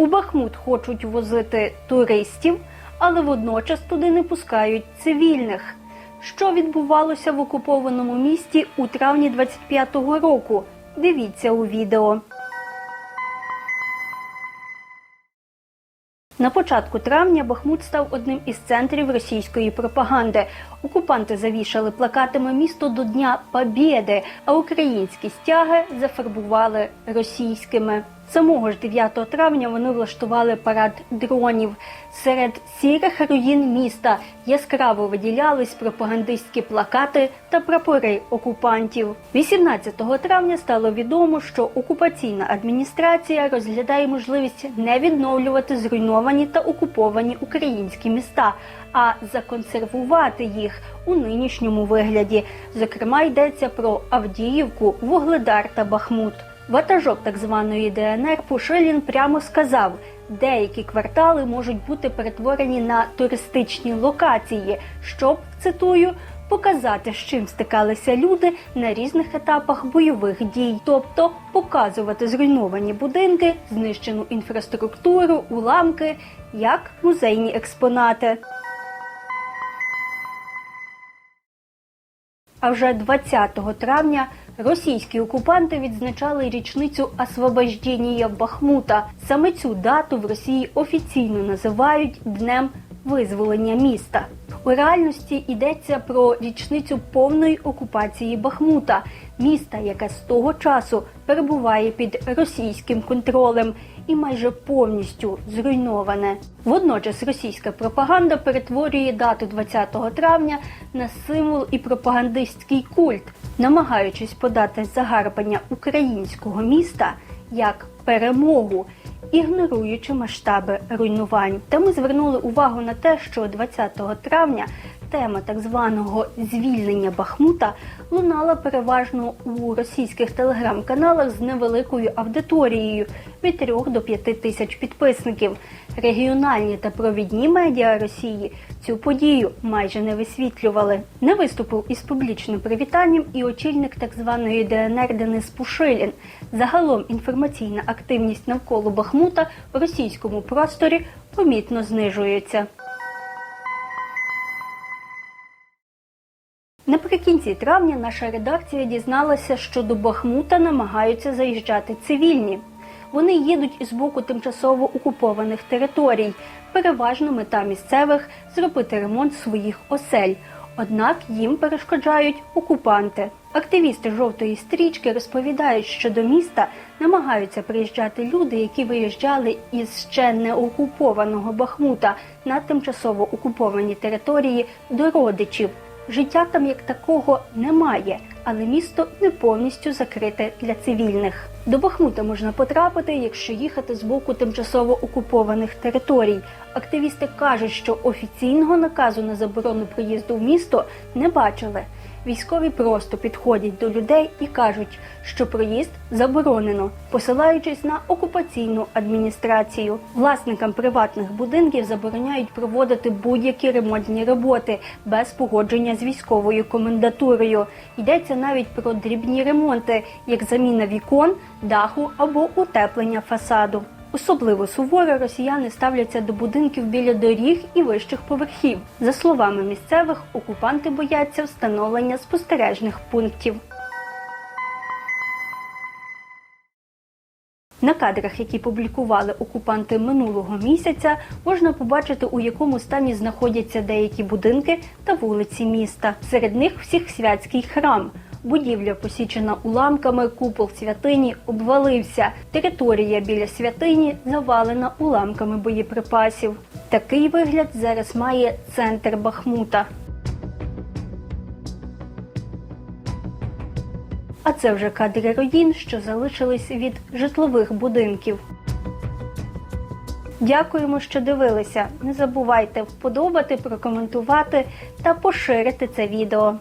У Бахмут хочуть возити туристів, але водночас туди не пускають цивільних. Що відбувалося в окупованому місті у травні 25-го року? Дивіться у відео. На початку травня Бахмут став одним із центрів російської пропаганди. Окупанти завішали плакатами місто до Дня Побєди, а українські стяги зафарбували російськими. Самого ж 9 травня вони влаштували парад дронів. Серед сірих руїн міста яскраво виділялись пропагандистські плакати та прапори окупантів. 18 травня стало відомо, що окупаційна адміністрація розглядає можливість не відновлювати зруйновані та окуповані українські міста, а законсервувати їх у нинішньому вигляді. Зокрема, йдеться про Авдіївку, Вугледар та Бахмут. Ватажок так званої ДНР Пушилін прямо сказав, деякі квартали можуть бути перетворені на туристичні локації, щоб цитую. Показати, з чим стикалися люди на різних етапах бойових дій, тобто показувати зруйновані будинки, знищену інфраструктуру, уламки як музейні експонати. А вже 20 травня російські окупанти відзначали річницю освобождення Бахмута. Саме цю дату в Росії офіційно називають Днем визволення міста. У реальності йдеться про річницю повної окупації Бахмута, міста, яке з того часу перебуває під російським контролем і майже повністю зруйноване. Водночас російська пропаганда перетворює дату 20 травня на символ і пропагандистський культ, намагаючись подати загарбання українського міста як перемогу. Ігноруючи масштаби руйнувань, та ми звернули увагу на те, що 20 травня тема так званого звільнення Бахмута лунала переважно у російських телеграм-каналах з невеликою аудиторією від 3 до 5 тисяч підписників. Регіональні та провідні медіа Росії цю подію майже не висвітлювали. Не виступив із публічним привітанням і очільник так званої ДНР Денис Пушилін. Загалом інформаційна активність навколо Бахмута в російському просторі помітно знижується. Наприкінці травня наша редакція дізналася, що до Бахмута намагаються заїжджати цивільні. Вони їдуть із боку тимчасово окупованих територій. Переважно мета місцевих зробити ремонт своїх осель. Однак їм перешкоджають окупанти. Активісти жовтої стрічки розповідають, що до міста намагаються приїжджати люди, які виїжджали із ще не окупованого Бахмута на тимчасово окуповані території до родичів. Життя там як такого немає, але місто не повністю закрите для цивільних. До Бахмута можна потрапити, якщо їхати з боку тимчасово окупованих територій. Активісти кажуть, що офіційного наказу на заборону приїзду в місто не бачили. Військові просто підходять до людей і кажуть, що проїзд заборонено, посилаючись на окупаційну адміністрацію. Власникам приватних будинків забороняють проводити будь-які ремонтні роботи без погодження з військовою комендатурою. Йдеться навіть про дрібні ремонти, як заміна вікон, даху або утеплення фасаду. Особливо суворо росіяни ставляться до будинків біля доріг і вищих поверхів. За словами місцевих, окупанти бояться встановлення спостережних пунктів. На кадрах, які публікували окупанти минулого місяця, можна побачити, у якому стані знаходяться деякі будинки та вулиці міста. Серед них всіх-святський храм. Будівля посічена уламками, купол святині обвалився. Територія біля святині завалена уламками боєприпасів. Такий вигляд зараз має центр Бахмута. А це вже кадри руїн, що залишились від житлових будинків. Дякуємо, що дивилися. Не забувайте вподобати, прокоментувати та поширити це відео.